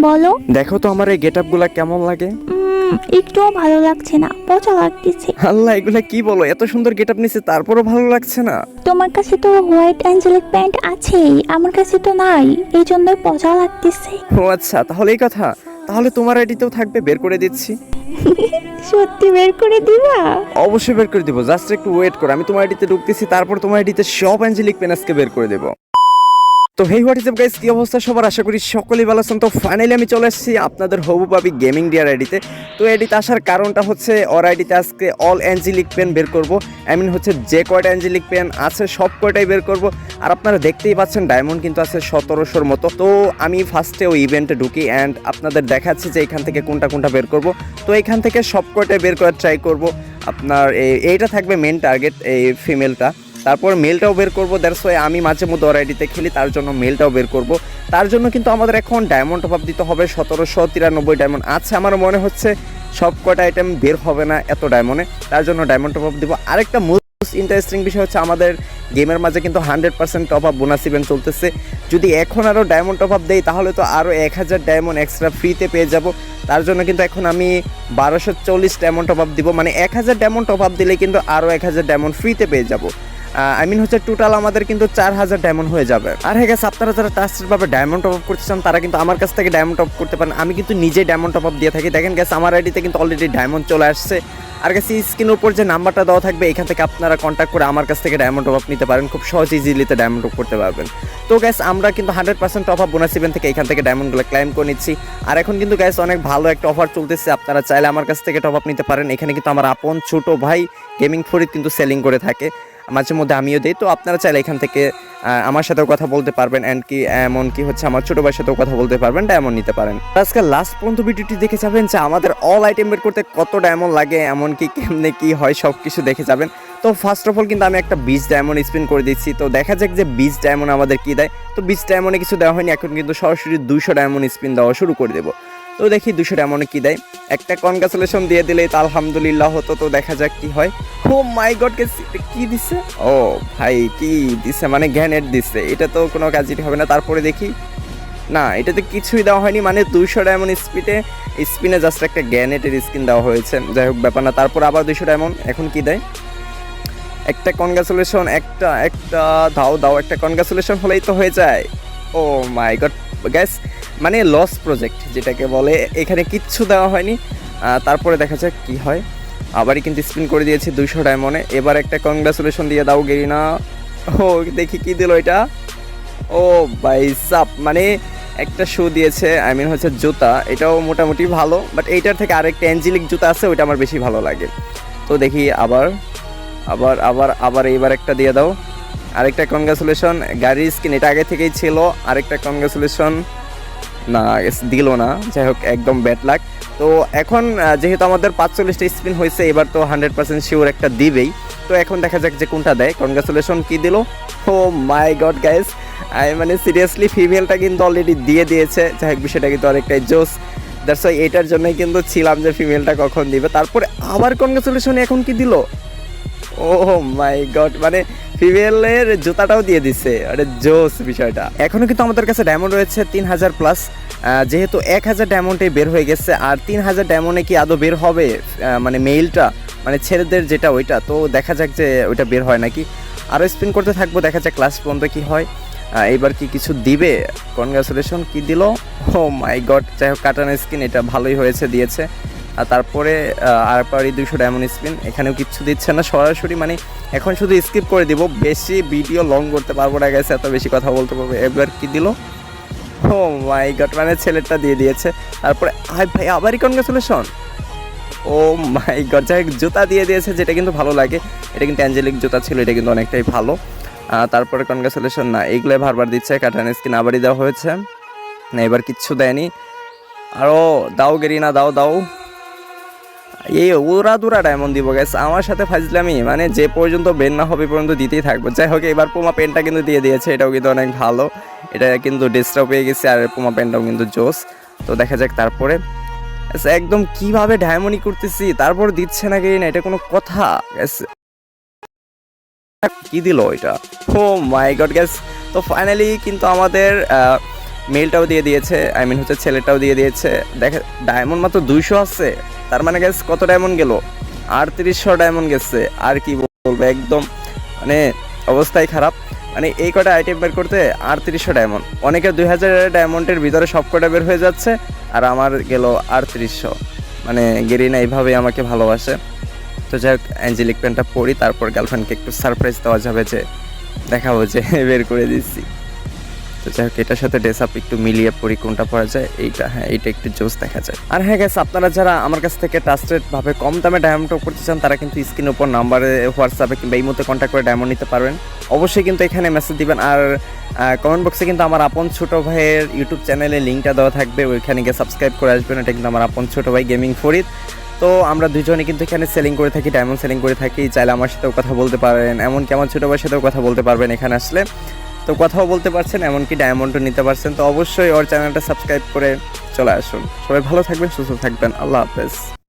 বলো? দেখো তো আমার এই গেট আপগুলা কেমন লাগে। উম, একটুও ভালো লাগছে না পচা লাগতেছে। আল্লাহ এগুলা কি বলো? এত সুন্দর গেট আপ নিচ্ছে তারপরও ভালো লাগছে না। তোমার কাছে তো হোয়াইট অ্যাঞ্জেলিক প্যান্ট আছেই আমার কাছে তো নাই এই জন্যই পচা লাগতেছে। ও আচ্ছা তাহলে এই কথা। তাহলে তোমার আইডিতেও থাকবে বের করে দিচ্ছি। সত্যি বের করে দিবা? অবশ্যই বের করে দিব জাস্ট একটু ওয়েট করো আমি তোমার আইডিতে ঢুকতেছি তারপর তোমার আইডিতে সব অ্যাঞ্জেলিক পেনাসকে বের করে দেবো। তো হেই হোয়াট ইজ গাইস কি অবস্থা সবার? আশা করি সকলেই ভালো আছেন। তো ফাইনালি আমি চলে এসেছি আপনাদের হবু পাবি গেমিং ডিয়ার আইডিতে তো। এডিতে আসার কারণটা হচ্ছে ওর আইডিতে আজকে অল অ্যাঞ্জেলিক পেন বের করব। আই মিন হচ্ছে যে কয়টা অ্যাঞ্জেলিক পেন আছে, সব কয়টাই বের করব। আর আপনারা দেখতেই পাচ্ছেন ডায়মন্ড কিন্তু আছে সতেরোশোর মতো। তো আমি ফার্স্টে ওই ইভেন্টে ঢুকি অ্যান্ড আপনাদের দেখাচ্ছি যে এখান থেকে কোনটা কোনটা বের করব। তো এখান থেকে সব কয়টাই বের করার ট্রাই করব। আপনার এই- এইটা থাকবে মেন টার্গেট এই ফিমেলটা তারপর মেলটাও বের করব দ্যাটস ওয়াই আমি মাঝে মধ্যে ওর আইডিতে খেলি, তার জন্য মেলটাও বের করব। তার জন্য কিন্তু আমাদের এখন ডায়মন্ড আপ দিতে হবে, সতেরোশো তিরানব্বই ডায়মন্ড আছে আমার মনে হচ্ছে সব কটা আইটেম বের হবে না এত ডায়মন্ডে তার জন্য ডায়মন্ড টপ আপ দিব। আরেকটা মোস্ট ইন্টারেস্টিং বিষয় হচ্ছে আমাদের গেমের মাঝে কিন্তু hundred percent top up bonus event চলতেছে। যদি এখন আরও ডায়মন্ড টপ আপ দেই, তাহলে তো আরও এক হাজার ডায়মন্ড এক্সট্রা ফ্রিতে পেয়ে যাব। তার জন্য কিন্তু এখন আমি বারোশো চল্লিশ ডায়মন্ড টপ আপ দিব। মানে এক হাজার ডায়মন্ড টপ আপ দিলে কিন্তু আরও এক হাজার ডায়মন্ড ফ্রিতে পেয়ে যাব। আই মিন হচ্ছে টোটাল আমাদের কিন্তু চার হাজার ডায়মন্ড হয়ে যাবে। আর হ্যাঁ গেছে আপনারা যারা ট্রাস্টেড ভাবে ডায়মন্ড টপ আপ করতে চান তারা কিন্তু আমার কাছ থেকে ডায়মন্ড টপ করতে পারেন। আমি কিন্তু নিজে ডায়মন্ড টপ আপ দিয়ে থাকি। দেখেন গেছে আমার আইডিতে কিন্তু অলরেডি ডায়মন্ড চলে আসছে। আর গেছে স্ক্রিনের উপর যে নাম্বারটা দেওয়া থাকবে, এখান থেকে আপনারা কন্ট্যাক্ট করে আমার কাছ থেকে ডায়মন্ড টপ আপ নিতে পারেন। খুব সহজ ইজিলিতে ডায়মন্ড টপ করতে পারবেন। তো গ্যাস আমরা কিন্তু hundred percent top up bonus event থেকে এখান থেকে ডায়মন্ডগুলো ক্লাইম করে নিচ্ছি। আর এখন কিন্তু গ্যাস অনেক ভালো একটা অফার চলতেছে। আপনারা চাইলে আমার কাছ থেকে টপ আপ নিতে পারেন। এখানে কিন্তু আমার আপন ছোট ভাই গেমিং ফরিদ কিন্তু সেলিং করে থাকে। মাঝে মধ্যে আমিও দিই। তো আপনারা চাইলে এখান থেকে আমার সাথেও কথা বলতে পারবেন অ্যান্ড কি, এমন কি হচ্ছে আমার ছোট ভাইয়ের সাথেও কথা বলতে পারবেন ডায়মন্ড নিতে পারেন। আজকে লাস্ট পর্যন্ত ভিডিওটি দেখে যাবেন যে আমাদের অল আইটেম বের করতে কত ডায়মন্ড লাগে, এমন কি, কেমনে কি হয় সব কিছু দেখে যাবেন। তো ফার্স্ট অফ অল কিন্তু আমি একটা বিচ ডায়মন্ড স্পিন করে দিচ্ছি। তো দেখা যাক যে বিচ ডায়মন্ড আমাদের কি দেয়। তো বিচ ডায়মন্ডে কিছু দেওয়া হয়নি, এখন কিন্তু সরাসরি দুশো ডায়মন্ড স্পিন দেওয়া শুরু করে দেবো। তো দেখি দুশো এমন কি দেয়। একটা কনগ্রাচুলেশন দিয়ে দিলেই তো আলহামদুলিল্লাহ হতো, তো দেখা যাক কি হয়। ও মাই গড কি দিছে? ও ভাই, কি দিছে? মানে গ্যানেট দিছে। এটা তো কোনো কাজই হবে না। তারপরে দেখি, না এটাতে কিছুই দেওয়া হয়নি। মানে দুইশো ডায়মন্ড স্পিডে স্পিনে জাস্ট একটা গ্যানেটের স্কিন দেওয়া হয়েছে। যাই হোক, ব্যাপার না। তারপর আবার দুইশো ডায়মন্ড এখন কি দেয়? একটা কনগ্রাচুলেশন একটা একটা, দাও দাও, একটা কনগ্রাচুলেশন হলেই তো হয়ে যায়। ও মাই গড গ্যাস মানে লস প্রজেক্ট যেটাকে বলে, এখানে কিচ্ছু দেওয়া হয়নি। তারপরে দেখা যাক কি হয়। আবারই কিন্তু স্পিন করে দিয়েছি দুইশো ডায়মন্ডে এবার একটা কংগ্রাচুলেশন দিয়ে দাও, গেরিনা। ও, দেখি কি দিল এটা। ও বাই সাপ মানে একটা শু দিয়েছে আই মিন হচ্ছে জুতা। এটাও মোটামুটি ভালো বাট এইটার থেকে আরেকটা অ্যাঞ্জেলিক জুতা আছে, ওইটা আমার বেশি ভালো লাগে। তো দেখি আবার আবার আবার আবার এইবার একটা দিয়ে দাও। আরেকটা কনগ্রাচুলেশন গাড়ির স্কিন এটা আগে থেকেই ছিল। আরেকটা কনগ্রাচুলেশন না দিল না। যাই হোক, একদম ব্যাড লাক তো এখন যেহেতু আমাদের পাঁচচল্লিশটা স্পিন হয়েছে, এবার তো হান্ড্রেড পার্সেন্ট শিওর একটা দিবেই। তো এখন দেখা যাক যে কোনটা দেয়। কনগ্রাচুলেশন কি দিল? ও মাই গড গাইস মানে সিরিয়াসলি ফিমেলটা কিন্তু অলরেডি দিয়ে দিয়েছে। যাই হোক, বিষয়টা কিন্তু অনেকটাই জোস। দ্যাটস এটার জন্যই কিন্তু ছিলাম যে ফিমেলটা কখন দিবে। তারপরে আবার কনগ্রাচুলেশন এখন কি দিল? ও মাই গড মানে ফিমেলের জুতাটাও দিয়ে দিছে, আরে জোস বিষয়টা। এখনও কিন্তু আমাদের কাছে ডায়মন্ড রয়েছে তিন হাজার প্লাস যেহেতু এক হাজার ডায়মন্ডে বের হয়ে গেছে, আর তিন হাজার ডায়মন্ডে কি আদৌ বের হবে মানে মেইলটা মানে ছেলেদের যেটা ওইটা, তো দেখা যাক যে ওইটা বের হয় নাকি। আরও স্পিন করতে থাকব, দেখা যাক ক্লাস পর্যন্ত কি হয়। এইবার কি কিছু দিবে? কনগ্রাচুলেশন কি দিল? ও মাই গড যাই হোক কাটানো স্কিন এটা ভালোই হয়েছে, দিয়েছে। আর তারপরে আর পারি দুশো ডায়মন্ড স্পিন এখানেও কিচ্ছু দিচ্ছে না। সরাসরি মানে এখন শুধু স্কিপ করে দিব। বেশি ভিডিও লং করতে পারব না গেছে এত বেশি কথা বলতে পারব এবার কি দিল? ও মাই গড মানে ছেলেটা দিয়ে দিয়েছে। তারপরে, আয় ভাই, আবারই কনগ্রাচুলেশন ও মাই গড যাই জুতা দিয়ে দিয়েছে, যেটা কিন্তু ভালো লাগে। এটা কিন্তু অ্যাঞ্জেলিক জুতা ছিল, এটা কিন্তু অনেকটাই ভালো। তারপরে কনগ্রাচুলেশন না, এইগুলোই বারবার দিচ্ছে। কাটান স্কিন আবারই দেওয়া হয়েছে। না, এবার কিচ্ছু দেয়নি। আরও দাও গেরি না দাও দাও। এই ওরা দুরা ডায়মন্ড দিব গেছে আমার সাথে ফাজলামি মানে যে পর্যন্ত বের না হবে পর্যন্ত দিতেই থাকব। যাই হোক, এবার পোমা পেনটা কিন্তু দিয়ে দিয়েছে, এটাও কিন্তু অনেক ভালো। এটা কিন্তু ডিস্টার্ব পেয়ে গেছে, আর পোমা পেনটাও কিন্তু জোস। তো দেখা যাক তারপরে। একদম কীভাবে ডায়মন্ডই করতেছি, তারপর দিচ্ছে না কি না, এটা কোনো কথা। কি দিল এটা? ও মাই গড গ্যাস তো ফাইনালি কিন্তু আমাদের মেলটাও দিয়ে দিয়েছে আই মিন হচ্ছে ছেলেটাও দিয়ে দিয়েছে। দেখে ডায়মন্ড মাত্র দুইশো আছে, তার মানে গ্যাস কত ডায়মন্ড গেল? আটত্রিশশো ডায়মন্ড গেছে, আর কি বলব, একদম মানে অবস্থাই খারাপ। মানে এই কটা আইটেম বের করতে আটত্রিশশো ডায়মন্ড অনেকে দুই হাজার ডায়মন্ডের ভিতরে সব কটা বের হয়ে যাচ্ছে, আর আমার গেল আটত্রিশশো। মানে গেরিনা এইভাবেই আমাকে ভালোবাসে। তো যাই হোক, অ্যাঞ্জেলিক পেনটা পড়ি তারপর গার্লফ্রেন্ডকে একটু সারপ্রাইজ দেওয়া যাবে যে, দেখাবো যে, বের করে দিচ্ছি। তো যাই হোক, এটার সাথে ড্রেস আপ একটু মিলিয়ে পরি, কোনটা পরা যায়, এইটা হ্যাঁ এইটা একটু জোস দেখা যায়। আর হ্যাঁ গেছে আপনারা যারা আমার কাছ থেকে ভাবে কম দামে ডায়মন্ড করতে চান, তারা কিন্তু স্ক্রিনের উপর নাম্বারে হোয়াটসঅ্যাপে কিংবা এই মধ্যে কন্ট্যাক্ট করে ডায়মন্ড নিতে পারবেন। অবশ্যই কিন্তু এখানে মেসেজ দিবেন। আর কমেন্ট বক্সে কিন্তু আমার আপন ছোট ভাইয়ের ইউটিউব চ্যানেলে লিঙ্কটা দেওয়া থাকবে। ওইখানে গিয়ে সাবস্ক্রাইব করে আসবেন। এটা কিন্তু আমার আপন ছোট ভাই গেমিং ফরিদ তো আমরা দুজনে কিন্তু এখানে সেলিং করে থাকি ডায়মন্ড সেলিং করে থাকি। চাইলে আমার সাথেও কথা বলতে পারেন। এমনকি আমার ছোটো ভাইয়ের সাথেও কথা বলতে পারবেন এখানে আসলে। তো কথাও বলতে পারছেন, এমনকি ডায়মন্ডও নিতে পারছেন। তো অবশ্যই ওর চ্যানেলটা সাবস্ক্রাইব করে চলে আসুন। সবাই ভালো থাকবেন, সুস্থ থাকবেন। আল্লাহ হাফেজ।